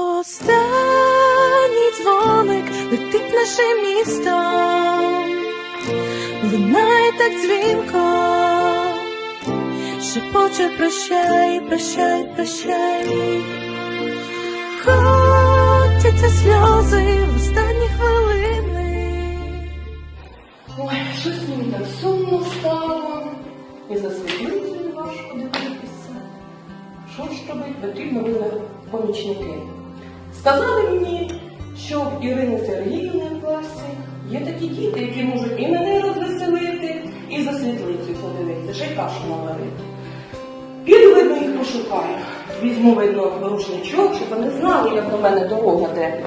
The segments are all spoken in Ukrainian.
Останній дзвоник летить нашим містом, лунає так дзвінко, шепоче прощай, прощай, прощай. Котяться сльози в останні хвилини. Ой, щось мені так сумно стало. І за світлицею важко дивитися. Що ж робить? Потрібно були помічники. Сказали мені, що в Ірини Сергіївни в класі є такі діти, які можуть і мене розвеселити, і за світлицю подивитися, ще й кашу наварити. Піду, видно, їх пошукаю. Візьму, видно, рушничок, щоб вони знали, як до мене дорога де.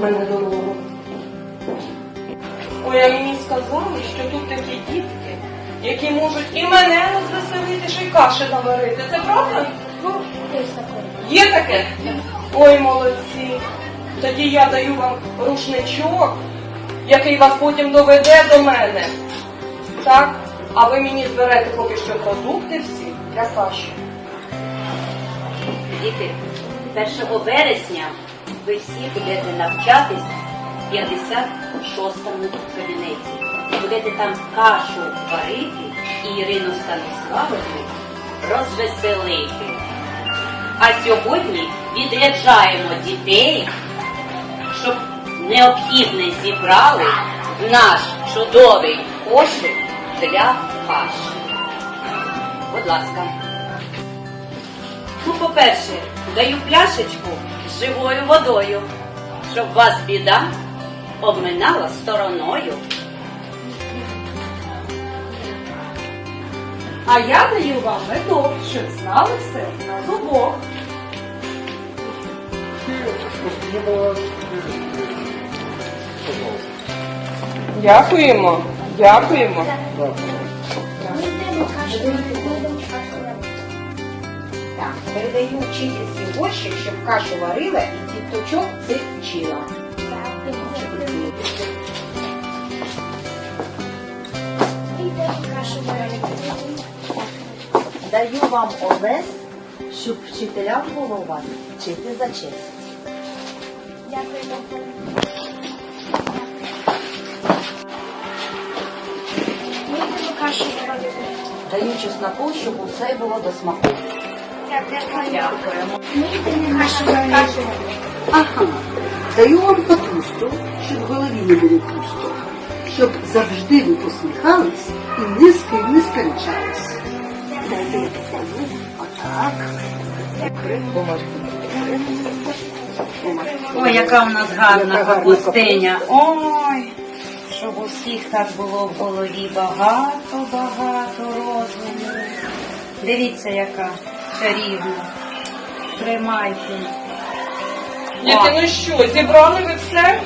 Мене дорогу. Ой, а мені сказали, що тут такі дітки, які можуть і мене розвеселити, ще й каші наварити. Це правда? Ну, таке. Є таке? Ой, молодці. Тоді я даю вам рушничок, який вас потім доведе до мене. Так? А ви мені зберете поки що продукти всі для каші. Діти, 1 вересня ви всі будете навчатись в 56-му кабінеті. Будете там кашу варити і Ірину Станиславовну розвеселити. А сьогодні відряджаємо дітей, щоб необхідне зібрали в наш чудовий кошик для каші. Будь ласка. Ну, по-перше, даю пляшечку з живою водою, щоб вас біда обминала стороною. А я даю вам медок, щоб знали все на зубок. Дякуємо, дякуємо. Ми Так, передаю вчительці горщик, щоб кашу варила і діточок цих вчила. Даю вам овес, щоб вчителям було вас вчити за честь. Кашу робити. Даю чесноку, щоб усе було до смаку. Дякуємо. Ага. Даю вам капусту, щоб в голові не було пусто, щоб завжди ви посміхались і ні з ким не сперечались. Дайте отак. Ой, яка у нас гарна гарна капустиня. Ой, щоб усіх так було в голові багато-багато розуму. Дивіться, яка чарівна. Тримайте. Діти, ну що, зібрали ви все?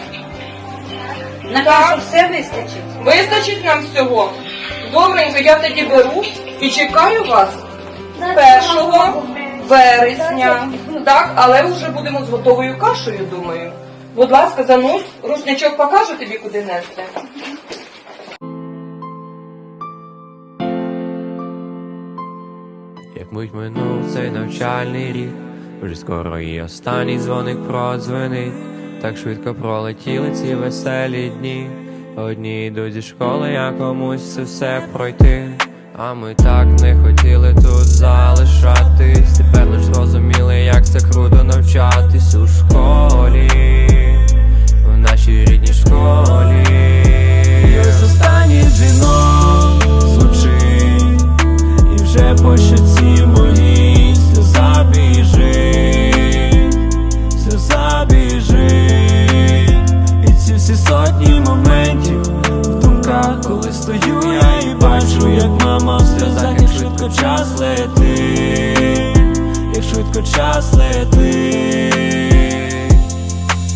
На кашу все вистачить? Вистачить нам всього? Добренько, я тоді беру і чекаю вас 1 вересня. Так, але вже будемо з готовою кашею, думаю. Будь ласка, занось, рушничок покаже тобі, куди нести. Як мить минув цей навчальний рік, вже скоро і останній дзвоник продзвенить, так швидко пролетіли ці веселі дні. Одні йдуть зі школи, а комусь це все пройти. А ми так не хотіли тут залишатись. Тепер лиш зрозуміли, як це круто навчатись у школі, в нашій рідній школі. Ці сотні моментів в думках, коли стою я і бачу, як мама в сльозах, як швидко час летить, як швидко час летить.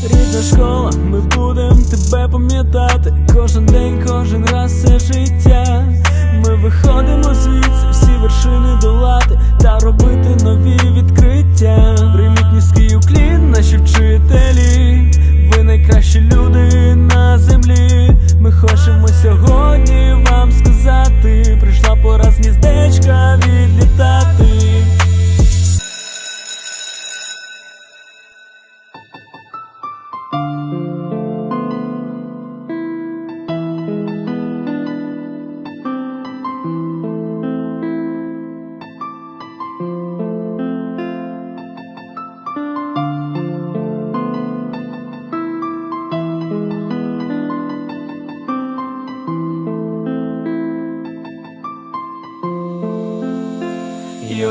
Рідна школа, ми будем тебе пам'ятати. Кожен день, кожен раз все життя. Ми виходимо звідси, всі вершини долати Та робити нові відкриття. Прийміть низький уклін, наші вчителі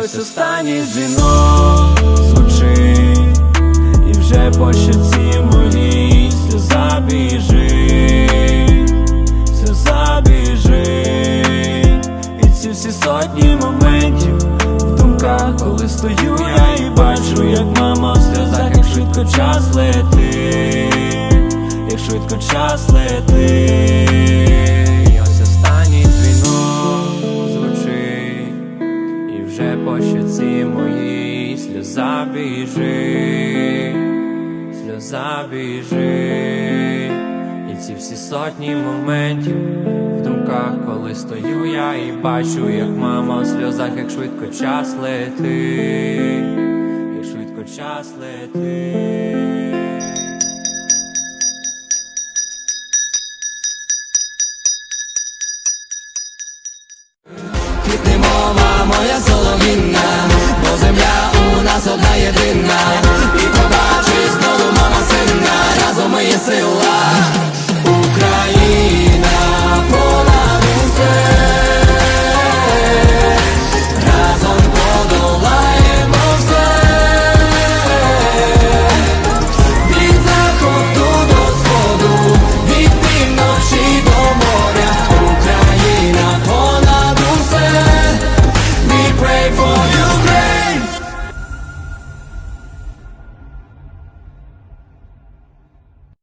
ось останній дзвінок звучить, і вже по щоці моїй сльоза біжить, сльоза біжить, і ці всі сотні моментів в думках, коли стою я і бачу, як мама в сльозах, як швидко час летить, як швидко час летить, щоці моїй сльоза біжи, сльоза біжи, і ці всі сотні моментів в думках, коли стою я і бачу, як мама в сльозах, як швидко час летить, як швидко час летить.